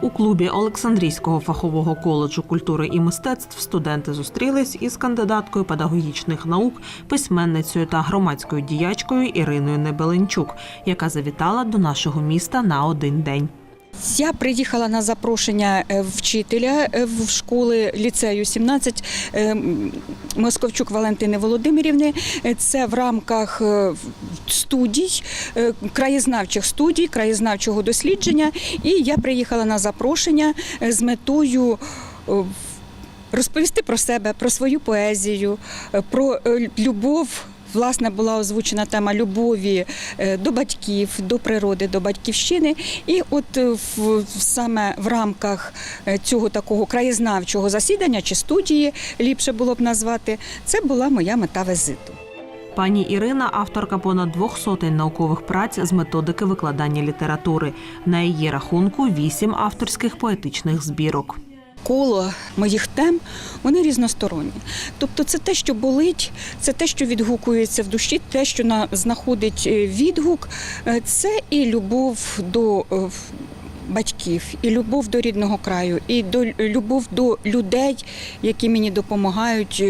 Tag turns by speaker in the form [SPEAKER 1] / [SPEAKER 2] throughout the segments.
[SPEAKER 1] У клубі Олександрійського фахового коледжу культури і мистецтв студенти зустрілись із кандидаткою педагогічних наук, письменницею та громадською діячкою Іриною Небеленчук, яка завітала до нашого міста на один день.
[SPEAKER 2] Я приїхала на запрошення е, вчителя е, в школи ліцею 17 е, Московчук Валентини Володимирівни. Це в рамках студій, краєзнавчих студій, краєзнавчого дослідження. І я приїхала на запрошення з метою. Розповісти про себе, про свою поезію, про любов. Власне, була озвучена тема любові е, до батьків, до природи, до батьківщини. І от е, в, саме в рамках е, цього такого краєзнавчого засідання чи студії, ліпше було б назвати, це була моя мета візиту.
[SPEAKER 1] Пані Ірина авторка понад двох сотень наукових праць з методики викладання літератури. На її рахунку вісім авторських поетичних збірок.
[SPEAKER 2] Коло моїх тем вони різносторонні. Тобто, це те, що болить, це те, що відгукується в душі, те, що на знаходить е, відгук, Е, це і любов до. е, Батьків, і любов до рідного краю, і до любов до людей, які мені допомагають,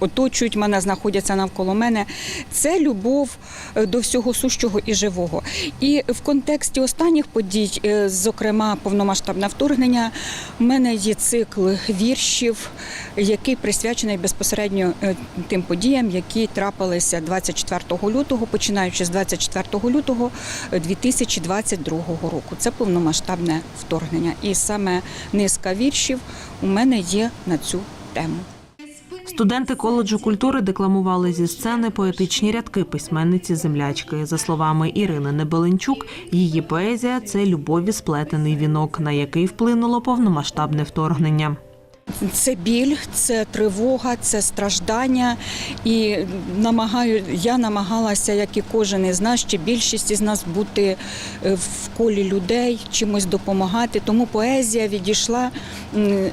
[SPEAKER 2] оточують мене, знаходяться навколо мене. Це любов е, до всього сущого і живого. І в контексті останніх подій, е, зокрема повномасштабне вторгнення, в мене є цикл віршів, який присвячений безпосередньо е, тим подіям, які трапилися 24 лютого, починаючи з 24 лютого е, 2022 року. Це повномасштабне вторгнення. І саме низка віршів у мене є на цю тему.
[SPEAKER 1] Студенти коледжу культури декламували зі сцени поетичні рядки письменниці землячки. За словами Ірини Небеленчук, її поезія це любові сплетений вінок, на який вплинуло повномасштабне вторгнення.
[SPEAKER 2] Це біль, це тривога, це страждання. І намагаю, я намагалася, як і кожен із нас, чи більшість із нас бути е, в колі людей, чимось допомагати. Тому поезія відійшла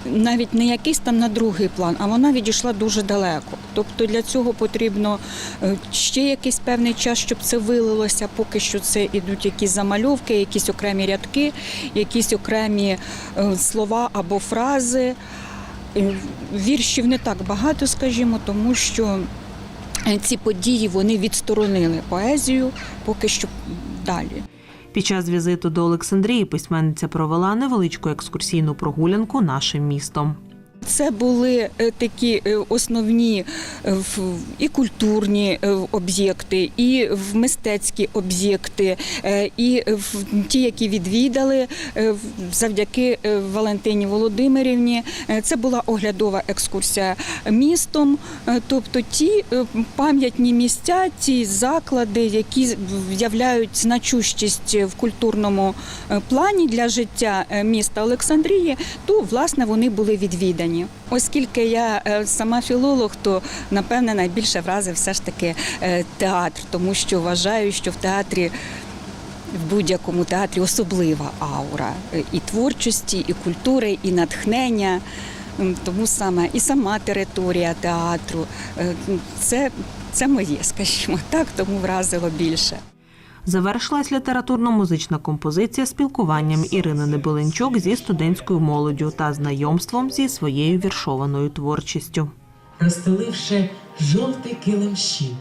[SPEAKER 2] навіть не якийсь там на другий план, а вона відійшла дуже далеко. Тобто для цього потрібно е, ще якийсь певний час, щоб це вилилося. Поки що це ідуть якісь замальовки, якісь окремі рядки, якісь окремі е, слова або фрази. Е, Віршів не так багато, скажімо, тому що е, ці події вони відсторонили поезію поки що далі.
[SPEAKER 1] Під час візиту до Олександрії письменниця провела невеличку екскурсійну прогулянку нашим містом.
[SPEAKER 2] Це були е, такі е, основні е, і культурні об'єкти, і мистецькі об'єкти, і ті, які відвідали завдяки Валентині Володимирівні. Це була оглядова екскурсія містом, тобто ті пам'ятні місця, ті заклади, які являють значущість в культурному плані для життя міста Олександрії, то власне вони були відвідані. Оскільки я е, сама філолог, то напевне найбільше вразив все ж таки е, театр, тому що вважаю, що в театрі. В будь-якому театрі особлива аура е, і творчості, і культури, і натхнення. Тому саме і сама територія театру це, це моє, скажімо так, тому вразило більше.
[SPEAKER 1] Завершилась літературно-музична композиція спілкуванням Ірини Небеленчук зі студентською молоддю та знайомством зі своєю віршованою творчістю.
[SPEAKER 3] розстеливши жовтий килим щів.